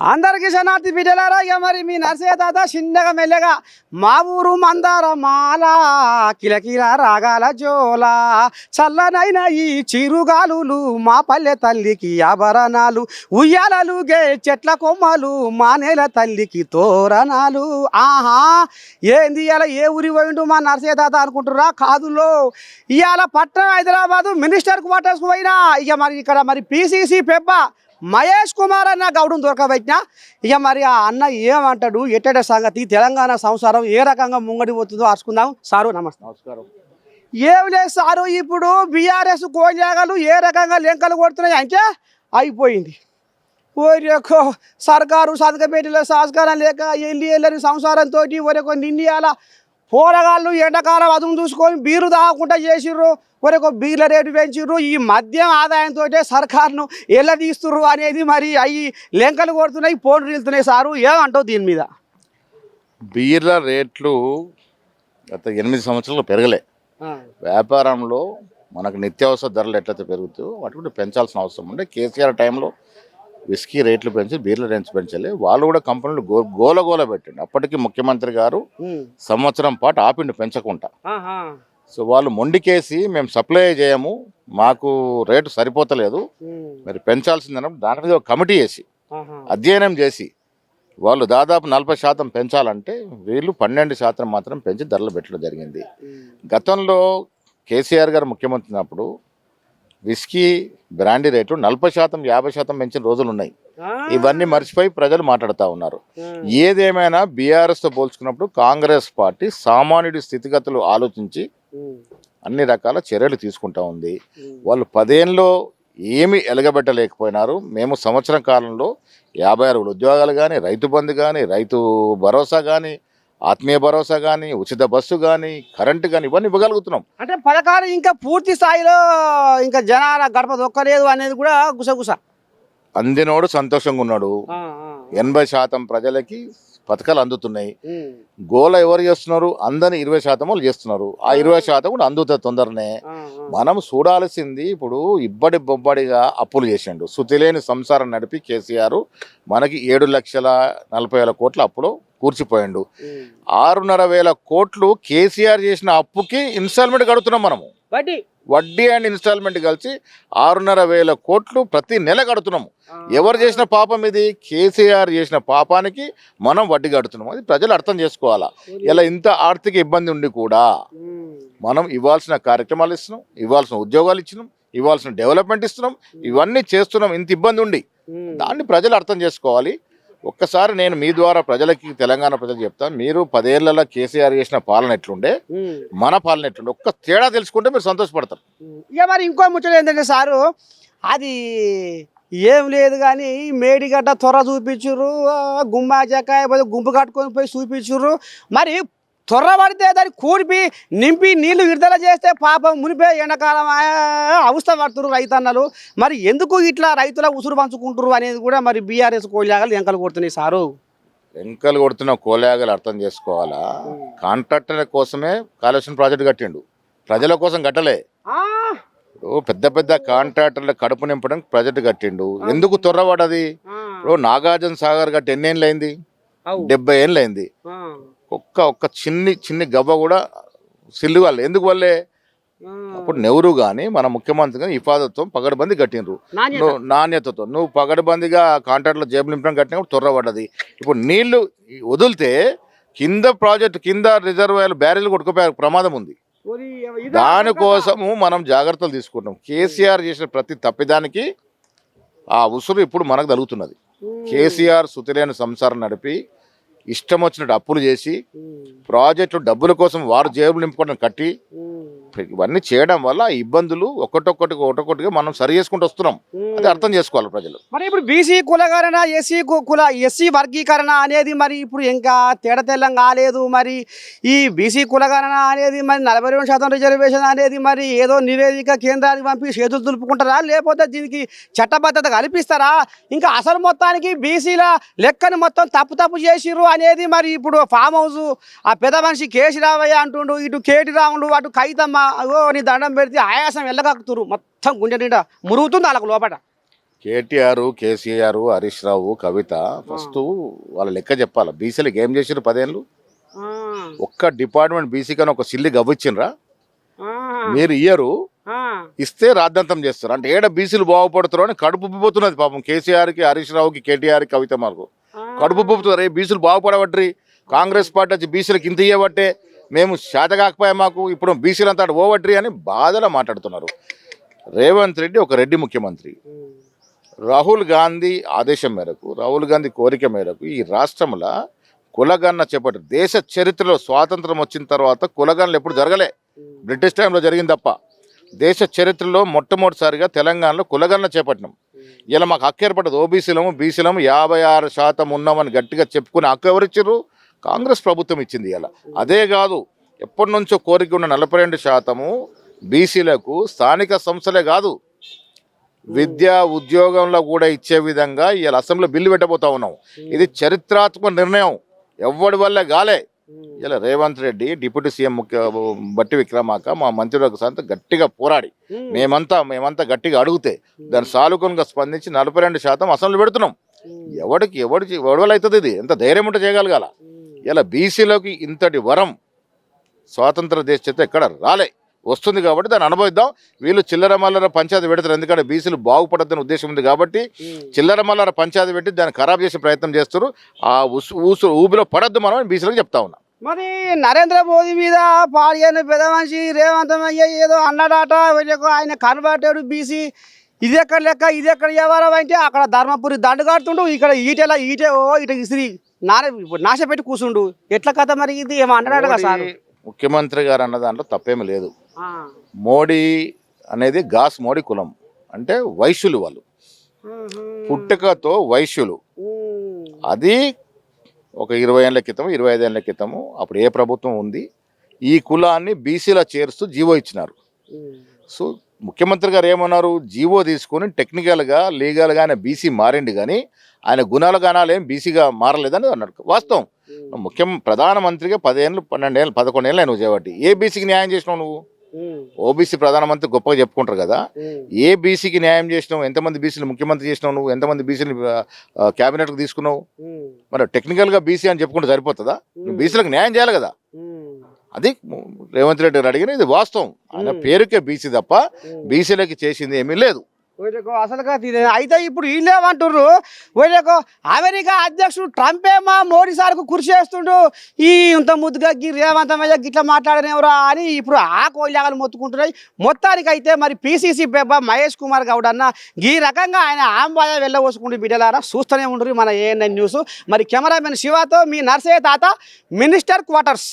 అందరికి శనార్థి బిడ్డలారా ఇక మరి మీ నర్సయ్య తాత చిన్నగా మెల్లగా మా ఊరు మందార మాల కిలకిల రాగాల జోల చల్లనైన ఈ చిరుగాలులు మా పల్లె తల్లికి ఆభరణాలు ఉయ్యాలలు గే చెట్ల కొమ్మలు మా నేల తల్లికి తోరణాలు. ఆహా ఏంది ఇవాళ ఏ ఊరి పోయిండు మా నర్సయ్య తాత అనుకుంటురా కాదులో ఇవాళ పట్టణం హైదరాబాదు మినిస్టర్కు పట్టేసుకు పోయినా ఇక మరి ఇక్కడ మరి పిసిసి పెబ్బ మహేష్ కుమార్ అన్న గౌడును దొరకబెట్టిన ఇక మరి ఆ అన్న ఏమంటాడు? ఎట్టడ సంగతి? తెలంగాణ సంసారం ఏ రకంగా ముంగడి పోతుందో అరుచుకుందాం సారు నమస్తే నమస్కారం. ఏం లేదు సారు ఇప్పుడు బీఆర్ఎస్ కోజాగలు ఏ రకంగా లెంకలు కొడుతున్నాయి అంటే అయిపోయింది. ఓరికో సర్కారు సదకపేటలో సంస్కారం లేక ఎల్లి వెళ్ళని సంసారంతో ఒరేకో నిండియాల పోరగాళ్ళు ఎండాకాలం అదుము చూసుకొని బీరు తాగకుండా చేసిర్రు ఒరేకో బీర్ల రేటు పెంచిర్రు. ఈ మద్యం ఆదాయంతో సర్కారును ఎలా తీస్తుర్రు అనేది మరి అవి లెంకలు కొడుతున్నాయి పోటీ వెళ్తున్నాయి సారు. ఏమంటావు దీని మీద? బీర్ల రేట్లు గత ఎనిమిది సంవత్సరాలు పెరగలే. వ్యాపారంలో మనకు నిత్యావసర ధరలు ఎట్లయితే పెరుగుతాయో వాటి కూడా పెంచాల్సిన అవసరం ఉండే కేసీఆర్ టైంలో విస్కీ రేట్లు పెంచి బీర్ల రేట్లు పెంచలే వాళ్ళు కూడా కంపెనీలు గో గోల గోల పెట్టండి అప్పటికి ముఖ్యమంత్రి గారు. సంవత్సరం పాటు ఆపిండి పెంచకుండా. సో వాళ్ళు మొండికేసి మేము సప్లై చేయము మాకు రేటు సరిపోతలేదు. మరి పెంచాల్సిందన్నప్పుడు దాని మీద ఒక కమిటీ వేసి. అధ్యయనం చేసి వాళ్ళు దాదాపు నలభై శాతం పెంచాలంటే వీళ్ళు పన్నెండు శాతం మాత్రం పెంచి ధరలు పెట్టడం జరిగింది. గతంలో కేసీఆర్ గారు ముఖ్యమంత్రి ఉన్నప్పుడు విస్కీ బ్రాండీ రేటు నలభై శాతం యాభై శాతం పెంచిన రోజులు ఉన్నాయి. ఇవన్నీ మర్చిపోయి ప్రజలు మాట్లాడుతూ ఉన్నారు. ఏదేమైనా బీఆర్ఎస్తో పోల్చుకున్నప్పుడు కాంగ్రెస్ పార్టీ సామాన్యుడి స్థితిగతులు ఆలోచించి. అన్ని రకాల చర్యలు తీసుకుంటా ఉంది. వాళ్ళు పదేళ్ళలో ఏమి ఎలగబెట్టలేకపోయినారు మేము సంవత్సరం కాలంలో యాభై ఆరు ఉద్యోగాలు కానీ రైతు బంధు కానీ రైతు భరోసా కానీ ఆత్మీయ భరోసా కానీ ఉచిత బస్సు కానీ కరెంటు కానీ ఇవన్నీ ఇవ్వగలుగుతున్నాం. అంటే పథకాలు ఇంకా పూర్తి స్థాయిలో ఇంకా జనాల గడప దొక్కలేదు అనేది కూడా గుసగుస. అందినోడు సంతోషంగా ఉన్నాడు ఎనభై శాతం ప్రజలకి పథకాలు అందుతున్నాయి. గోల ఎవరు చేస్తున్నారు? అందని ఇరవై శాతం వాళ్ళు చేస్తున్నారు. ఆ ఇరవై శాతం కూడా అందుతుంది తొందరనే. మనం చూడాల్సింది ఇప్పుడు ఇబ్బడి బొబ్బడిగా అప్పులు చేసిండు. సుతిలేని సంసారం నడిపి కేసీఆర్ మనకి ఏడు లక్షల నలభై వేల కోట్ల అప్పులో కూర్చిపోయిండు. ఆరున్నర వేల కోట్లు కేసీఆర్ చేసిన అప్పుకి ఇన్స్టాల్మెంట్ కడుతున్నాం మనము. వడ్డీ అండ్ ఇన్స్టాల్మెంట్ కలిసి ఆరున్నర వేల కోట్లు ప్రతి నెల కడుతున్నాము. ఎవరు చేసిన పాపం ఇది? కేసీఆర్ చేసిన పాపానికి మనం వడ్డీ కడుతున్నాం అది ప్రజలు అర్థం చేసుకోవాలా? ఇలా ఇంత ఆర్థిక ఇబ్బంది ఉండి కూడా మనం ఇవ్వాల్సిన కార్యక్రమాలు ఇస్తున్నాం ఇవ్వాల్సిన ఉద్యోగాలు ఇచ్చినాం ఇవ్వాల్సిన డెవలప్మెంట్ ఇస్తున్నాం ఇవన్నీ చేస్తున్నాం. ఇంత ఇబ్బంది ఉండి దాన్ని ప్రజలు అర్థం చేసుకోవాలి. ఒక్కసారి నేను మీ ద్వారా ప్రజలకి తెలంగాణ ప్రజలకు చెప్తాను. మీరు పదేళ్ళలో కేసీఆర్ చేసిన పాలన ఎట్లుండే? మన పాలన ఎట్లుండే? ఒక్క తేడా తెలుసుకుంటే మీరు సంతోషపడతారు. ఇక మరి ఇంకో ముచ్చట ఏంటంటే సారు అది ఏం లేదు కానీ మేడిగడ్డ త్వర చూపించుర్రు ఆ గుమ్మా చెక్కాయ పోయి గుంపు కట్టుకొని పోయి చూపించుర్రు. మరి త్వర పడితే దాన్ని కూడిపి నింపి నీళ్ళు విడుదల చేస్తే పాపం మునిపే ఎండాకాలం అవస్థ పడుతున్నారు రైతన్నలు. మరి ఎందుకు ఇట్లా రైతుల ఉసురు పంచుకుంటారు అనేది కూడా మరి బీఆర్ఎస్ కోళ్ళాగలు ఎంకలు కొడుతున్నాయి సారు. వెంకలు కొడుతున్న కోలాగలు అర్థం చేసుకోవాలా? కాంట్రాక్టర్ల కోసమే కాళేశ్వరం ప్రాజెక్ట్ కట్టిండు. ప్రజల కోసం కట్టలే. ఇప్పుడు పెద్ద పెద్ద కాంట్రాక్టర్ల కడుపు నింపడానికి ప్రాజెక్ట్ కట్టిండు. ఎందుకు త్వరపడది? ఇప్పుడు నాగార్జున సాగర్ గట్టి ఎన్ని ఏళ్ళు అయింది. డెబ్బై ఏళ్ళు అయింది ఒక్క ఒక్క చిన్ని చిన్ని గవ్వ కూడా సిల్లు వల్లే ఎందుకు వల్లే. అప్పుడు నెహ్రూ కానీ మన ముఖ్యమంత్రి కానీ హిఫాజత్వం పగడబంది నాణ్యత. నువ్వు నాణ్యతతో. నువ్వు పగడబందిగా కాంట్రాక్ట్లో జేబులు నింపడం కట్టినప్పుడు త్వరపడ్డది ఇప్పుడు నీళ్ళు వదిలితే కింద ప్రాజెక్ట్ కింద రిజర్వాయర్ బ్యారేజ్ కొట్టుకుపోయే ప్రమాదం ఉంది. దానికోసము మనం జాగ్రత్తలు తీసుకుంటాం కేసీఆర్ చేసిన ప్రతి తప్పిదానికి ఆ ఉసురు ఇప్పుడు మనకు తగులుతున్నది. కేసీఆర్ సుతిలేని సంసారం నడిపి ఇష్టం వచ్చినట్టు అప్పులు చేసి ఉమ్. ప్రాజెక్టులు డబ్బుల కోసం వారు జేబులు నింపుకోవడం కట్టి. ఇవన్నీ చేయడం వల్ల ఇబ్బందులు ఒక్కొక్కటి ఒక్కొక్కటిగా మనం సరి చేసుకుంటూ వస్తున్నాం. అది అర్థం చేసుకోవాలి ప్రజలు. మరి ఇప్పుడు బీసీ కులగణన ఎస్సీ కుల ఎస్సీ వర్గీకరణ అనేది మరి ఇప్పుడు ఇంకా తేడా తెల్లం కాలేదు మరి. ఈ బీసీ కులగణన అనేది మరి నలభై రెండు శాతం రిజర్వేషన్ అనేది మరి ఏదో నివేదిక కేంద్రానికి పంపి చేతులు దులుపుకుంటారా? లేకపోతే దీనికి చట్టబద్ధత కల్పిస్తారా? ఇంకా అసలు మొత్తానికి బీసీల లెక్కని మొత్తం తప్పు తప్పు చేసిర్రు అనేది మరి ఇప్పుడు ఫామ్ హౌస్ ఆ పెద్ద మనిషి కేసీ రావయ్య అంటుండు ఇటు కేటి రాముడు అటు కైతమ్మ అగో నీ దండం పెడితే ఆయాసం వెళ్ళగక్కుతురు మొత్తం గుండె నిండా మురుగుతుంది వాళ్ళకు లోపల కేటీఆర్ కేసీఆర్ హరీష్ రావు కవిత ఫస్ట్ వాళ్ళ లెక్క చెప్పాలి? బీసీలకు ఏం చేసారు పదేళ్ళు? ఒక్క డిపార్ట్మెంట్ బీసీ కానీ ఒక సిల్లి గవ్విచ్చిండ్రా? మీరు ఇయ్యరు? ఇస్తే రాద్ధాంతం చేస్తారు. అంటే ఏడ బీసీలు బాగుపడుతారు అని కడుపు ఉబ్బిపోతున్నది పాపం కేసీఆర్కి హరీష్ రావుకి కేటీఆర్ కవిత మాకు. కడుపు ఉబ్బుతున్నారు ఏ బీసీలు బాగుపడబట్రి కాంగ్రెస్ పార్టీ వచ్చి బీసీలకు ఇంత ఇవ్వబట్టే మేము శాత కాకపోయా మాకు ఇప్పుడు బీసీలు అంతా ఓవట్రి అని బాధలో మాట్లాడుతున్నారు. రేవంత్ రెడ్డి ఒక రెడ్డి ముఖ్యమంత్రి. రాహుల్ గాంధీ ఆదేశం మేరకు రాహుల్ గాంధీ కోరిక మేరకు ఈ రాష్ట్రంలో కులగన్న చేపట్టారు దేశ చరిత్రలో స్వాతంత్రం వచ్చిన తర్వాత కులగన్నలు ఎప్పుడు జరగలే. బ్రిటిష్ టైంలో జరిగింది తప్ప దేశ చరిత్రలో మొట్టమొదటిసారిగా తెలంగాణలో కులగన్న చేపట్టినాం. ఇలా మాకు హక్కు ఏర్పడదు ఓబీసీలము బీసీలము యాభై ఆరు శాతం ఉన్నామని గట్టిగా చెప్పుకుని హక్కు ఎవరిచ్చారు కాంగ్రెస్ ప్రభుత్వం ఇచ్చింది ఇలా అదే కాదు ఎప్పటి నుంచో కోరిక ఉన్న నలభై రెండు శాతము బీసీలకు స్థానిక సంస్థలే కాదు విద్య ఉద్యోగంలో కూడా ఇచ్చే విధంగా ఇవాళ అసెంబ్లీలో బిల్లు పెట్టబోతా ఉన్నాం. ఇది చరిత్రాత్మక నిర్ణయం. ఎవడి వల్ల గాలే ఇలా రేవంత్ రెడ్డి డిప్యూటీ సీఎం ముఖ్య బట్టి విక్రమాక మా మంత్రులకు సంత గట్టిగా పోరాడి. మేమంతా మేమంతా గట్టిగా అడిగితే దాని సానుకూలంగా స్పందించి నలభై రెండు శాతం అసెంబ్లీ పెడుతున్నాం. ఎవడికి ఎవడి వల్ల అవుతుంది ఇది? ఎంత ధైర్యం ఉంటే చేయగలగాల. ఇలా బీసీలోకి ఇంతటి వరం స్వాతంత్ర దేశ చరిత్ర ఎక్కడ రాలే. వస్తుంది కాబట్టి దాన్ని అనుభవిద్దాం. వీళ్ళు చిల్లర మల్లర పంచాయతీ పెడతారు. ఎందుకంటే బీసీలు బాగుపడద్దని ఉద్దేశం ఉంది కాబట్టి చిల్లర మల్లర పంచాయతీ పెట్టి దాన్ని ఖరాబ్ చేసే ప్రయత్నం చేస్తారు. ఆ ఊసు ఊబిలో పడద్దు మనం బీసీలకు చెప్తా ఉన్నాం. మరి నరేంద్ర మోదీ మీద పాల్గొని పెద్ద మనిషి రేవంతమయ్య ఏదో అన్నాడట. ఆయన కనబడ్డాడు బీసీ. ఇది ఎక్కడ లెక్క? ఇది ఎక్కడ వ్యవహారం అంటే అక్కడ ధర్మపురి దండు కడుతుండు ఇక్కడ ఈటెలా ఈటే ఓ ఇట ఇసిరి. నార నాశ పెట్టి కూర్చుండు ఎట్ల కథ మరి ఇది? ఏమో అన్నాడట కదా సార్. ముఖ్యమంత్రి గారు అన్న దాంట్లో తప్పేమీ లేదు. మోడీ అనేది గాస్ మోడీ కులం. అంటే వైశ్యులు వాళ్ళు. పుట్టుకతో వైశ్యులు. అది ఒక ఇరవై ఏళ్ళ క్రితం ఇరవై ఐదేళ్ళ క్రితము అప్పుడు ఏ ప్రభుత్వం ఉంది? ఈ కులాన్ని బీసీలా చేరుస్తూ జీవో ఇచ్చినారు. సో ముఖ్యమంత్రి గారు ఏమన్నారు? జీవో తీసుకొని టెక్నికల్గా లీగల్గా ఆయన బీసీ మారిండు కానీ ఆయన గుణాల గానాలు ఏం బీసీగా మారలేదని అన్నాడు వాస్తవం. ముఖ్యం ప్రధానమంత్రిగా పదేళ్ళు పన్నెండేళ్ళు పదకొండేళ్ళు నువ్వు చేయబట్టి ఏ బీసీకి న్యాయం చేసినావు నువ్వు? ఓబీసీ ప్రధానమంత్రి గొప్పగా చెప్పుకుంటారు కదా. ఏ బీసీకి న్యాయం చేసినావు? ఎంతమంది బీసీలు ముఖ్యమంత్రి చేసినావు నువ్వు? ఎంతమంది బీసీలు క్యాబినెట్కి తీసుకున్నావు? మరి టెక్నికల్గా బీసీ అని చెప్పుకుంటే సరిపోతుందా? నువ్వు బీసీలకు న్యాయం చేయాలి కదా. అది రేవంత్ రెడ్డి గారు అడిగిన ఇది వాస్తవం. ఆయన పేరుకే బీసీ తప్ప బీసీలకి చేసింది ఏమీ లేదు. వీళ్ళకు అసలుగా అయితే ఇప్పుడు వీళ్ళేమంటుర్రు వీళ్ళకు అమెరికా అధ్యక్షుడు ట్రంపే మా మోడీ సార్కు కృషి చేస్తుండు. ఈ ఇంత ముద్దుగా గీ రేవంతమయ్య గిట్లా మాట్లాడనేవరా అని ఇప్పుడు ఆ కోళ్ళాగలు మొత్తుకుంటున్నాయి. మొత్తానికి అయితే మరి పిసిసి పెబ్బ మహేష్ కుమార్ గౌడ్ అన్న ఈ రకంగా ఆయన ఆంబాయ వెళ్ళవోసుకుంటూ బిడ్డలారా. చూస్తూనే ఉండరు మన ఏఎన్ఎన్ న్యూస్. మరి కెమెరామెన్ శివతో మీ నర్సయ్య తాత మినిస్టర్ క్వార్టర్స్.